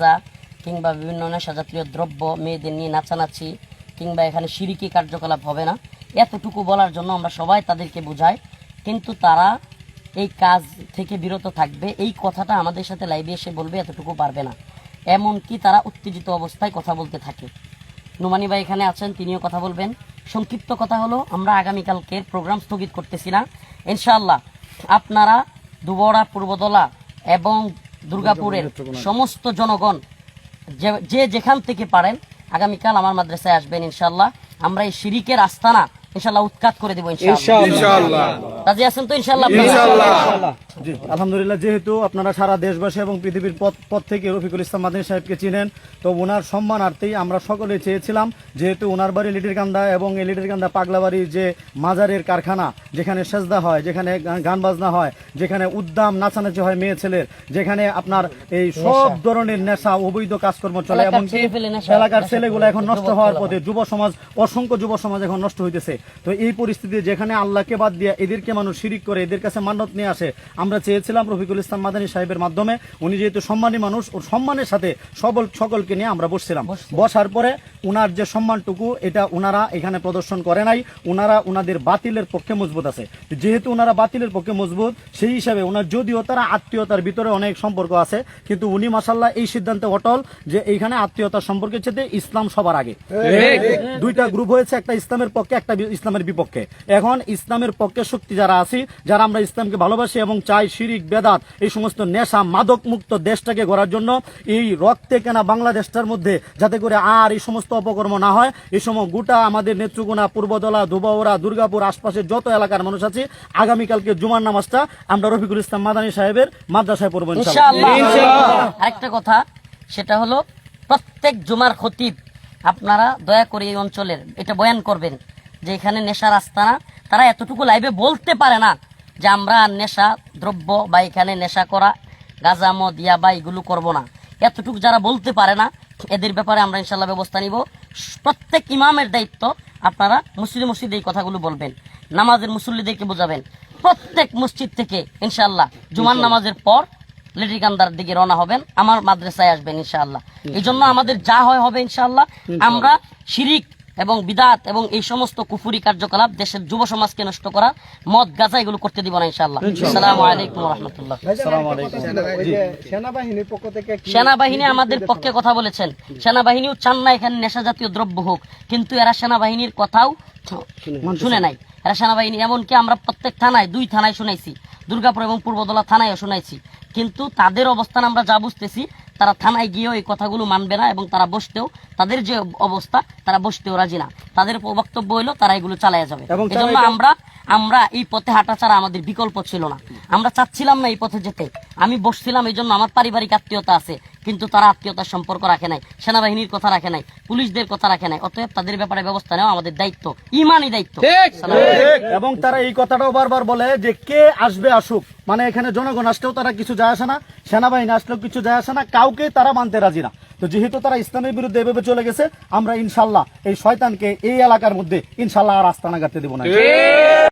গাঁজা কিংবা বিভিন্ন নেশা জাতীয় দ্রব্য মেয়েদের নিয়ে নাচানাচি কিংবা এখানে সিরিকি কার্যকলাপ হবে না, এতটুকু বলার জন্য আমরা সবাই তাদেরকে বোঝাই। কিন্তু তারা এই কাজ থেকে বিরত থাকবে, এই কথাটা আমাদের সাথে লাইভে এসে বলবে, এতটুকু পারবে না। এমনকি তারা উত্তেজিত অবস্থায় কথা বলতে থাকে। নুমানি ভাই এখানে আছেন, তিনিও কথা বলবেন। সংক্ষিপ্ত কথা হলো, আমরা আগামীকালকের প্রোগ্রাম স্থগিত করতেছি না। ইনশাআল্লাহ, আপনারা দুবড়া, পূর্বদলা এবং দুর্গাপুরের সমস্ত জনগণ যে- যে যেখান থেকে পারেন আগামীকাল আমার মাদ্রাসায় আসবেন ইনশাল্লাহ আমরা এই শিরিকের আস্তানা ইনশাল্লাহ উৎখাত করে দেবো ইনশাআল্লাহ। রাজি আছেন তো? জি আলহামদুলিল্লাহ যেহেতু আপনারা সারা দেশবাসী এবং পৃথিবীর পথ পথ থেকে রফিকুল ইসলাম মাদিনী সাহেবকে চিনেন তো ওনার সম্মানার্থেই আমরা সকলে চেয়েছিলাম যেহেতু ওনার বাড়ি লিটিরকান্দা এবং এই লিটিরকান্দা পাগলাবাড়ির যে মাজারের কারখানা যেখানে সেজদা হয় যেখানে গান বাজনা হয় যেখানে উদ্দাম নাচানাচি হয় মেয়ে ছেলের যেখানে আপনার এই সব ধরনের নেশা অবৈধ কাজকর্ম চলে এবং এলাকার ছেলেগুলো এখন নষ্ট হওয়ার। পথে যুব সমাজ অসংখ্য যুব সমাজ এখন নষ্ট হইতেছে তো এই পরিস্থিতি যেখানে আল্লাহকে বাদ দিয়ে এদেরকে মানুষ শিরিক করে এদের কাছে মান্যত নিয়ে আসে। আমরা চেয়েছিলাম রফিকুল ইসলাম মাদানী সাহেবের মাধ্যমে উনি যেহেতু সম্মানী মানুষ ও সম্মানের সাথে সবল সকলকে নিয়ে আমরা বসছিলাম। বসার পরে উনার যে সম্মানটুকু এটা উনারা এখানে প্রদর্শন করে নাই। উনারা উনাদের বাতিলের পক্ষে মজবুত আছে। যেহেতু উনারা বাতিলের পক্ষে মজবুত সেই হিসাবে উনার যদিও তারা আত্মীয়তার ভিতরে অনেক সম্পর্ক আছে কিন্তু উনি মাসাল্লাহ এই সিদ্ধান্তে অটল যে এইখানে আত্মীয়তার সম্পর্কের চেয়ে ইসলাম সবার আগে। দুইটা গ্রুপ হয়েছে একটা ইসলামের পক্ষে একটা ইসলামের বিপক্ষে। এখন ইসলামের পক্ষে শক্তি যারা আছি যারা আমরা ইসলামকে ভালোবাসি এবং চাই শিরিক বেদাত এই সমস্ত নেশা মাদক মুক্ত দেশটাকে গড়ার জন্য এই রক্তে কেনা বাংলাদেশটার মধ্যে যাতে করে আর এই সমস্ত অপকর্ম না হয়। এই সময় গোটা আমাদের নেত্রকোনা পূর্বদলা দুবাওরা দুর্গাপুর আশপাশের যত এলাকার মানুষ আছে আগামীকালকে জুমার নামাজটা আমরা রফিকুল ইসলাম মাদানী সাহেবের মাদ্রাসায় পড়ব ইনশাআল্লাহ। ইনশাআল্লাহ। আরেকটা কথা সেটা হলো প্রত্যেক জুমার খতিব আপনারা দয়া করে এই অঞ্চলের এটা বয়ান করবেন যে এখানে নেশার আস্তানা তারা এতটুকু লাইভে বলতে পারে না যে আমরা নেশা দ্রব্য বা এখানে নেশা করা গাঁজা মদ ইয়াবা এগুলো করব না। এতটুকু যারা বলতে পারে না এদের ব্যাপারে আমরা ইনশাল্লাহ ব্যবস্থা নিব। প্রত্যেক ইমামের দায়িত্ব আপনারা মসজিদে মসজিদে এই কথাগুলো বলবেন। নামাজের মুসল্লিদেরকে বোঝাবেন। প্রত্যেক মসজিদ থেকে ইনশাল্লাহ জুমার নামাজের পর লেডিকান্দার দিকে রওনা হবেন আমার মাদ্রাসায় আসবেন ইনশাআল্লাহ। এই জন্য আমাদের যা হয় হবে ইনশাআল্লাহ। আমরা শিরিক এবং বিদাত এবং এই সমস্ত কুফুরি কার্যকলাপ দেশের যুব সমাজকে নষ্ট করা মদ গাঁজা এগুলো করতে দিব না ইনশাআল্লাহ। আসসালামু আলাইকুম রহমতুল্লাহ। আসসালামু আলাইকুম। জি পক্ষ থেকে সেনাবাহিনী আমাদের পক্ষে কথা বলেছেন সেনাবাহিনীও চান না এখানে নেশা জাতীয় দ্রব্য হোক কিন্তু এরা সেনাবাহিনীর কথাও শুনে নাই। এরা সেনাবাহিনী এমনকি আমরা প্রত্যেক থানায় দুই থানায় শুনেছি দুর্গাপুর এবং পূর্বদলা থানায়ও শুনাইছি কিন্তু তাদের অবস্থান আমরা যা বুঝতেছি তারা থানায় গিয়েও এই কথাগুলো মানবে না এবং তারা বসতেও তাদের যে অবস্থা তারা বসতেও রাজি না। তাদের বক্তব্য হলো তারা এগুলো চালায় যাবে। এবং এজন্য আমরা আমরা এই পথে হাঁটা ছাড়া আমাদের বিকল্প ছিল না। আমরা চাচ্ছিলাম না এই পথে যেতে। আমি বসছিলাম এই জন্য আমার পারিবারিক আত্মীয়তা আছে কিন্তু তারা আত্মীয়তার সম্পর্ক রাখে নাই সেনাবাহিনীর কথা রাখে নাই পুলিশদের কথা রাখে নাই অতএব তাদের ব্যাপারে ব্যবস্থা নেওয়া আমাদের দায়িত্ব ইমানই দায়িত্ব। এবং তারা এই কথাটাও বারবার বলে যে কে আসবে আসুক। মানে এখানে জনগণ আসলেও তারা কিছু যায় আসে না সেনাবাহিনী আসলেও কিছু যায় আসে না কাউকে তারা মানতে রাজি না। তো যেহেতু তারা ইসলামের বিরুদ্ধে এভাবে চলে গেছে আমরা ইনশাল্লাহ এই শয়তানকে এই এলাকার মধ্যে ইনশাল্লাহ আর আস্তানা গাড়তে দেবো না।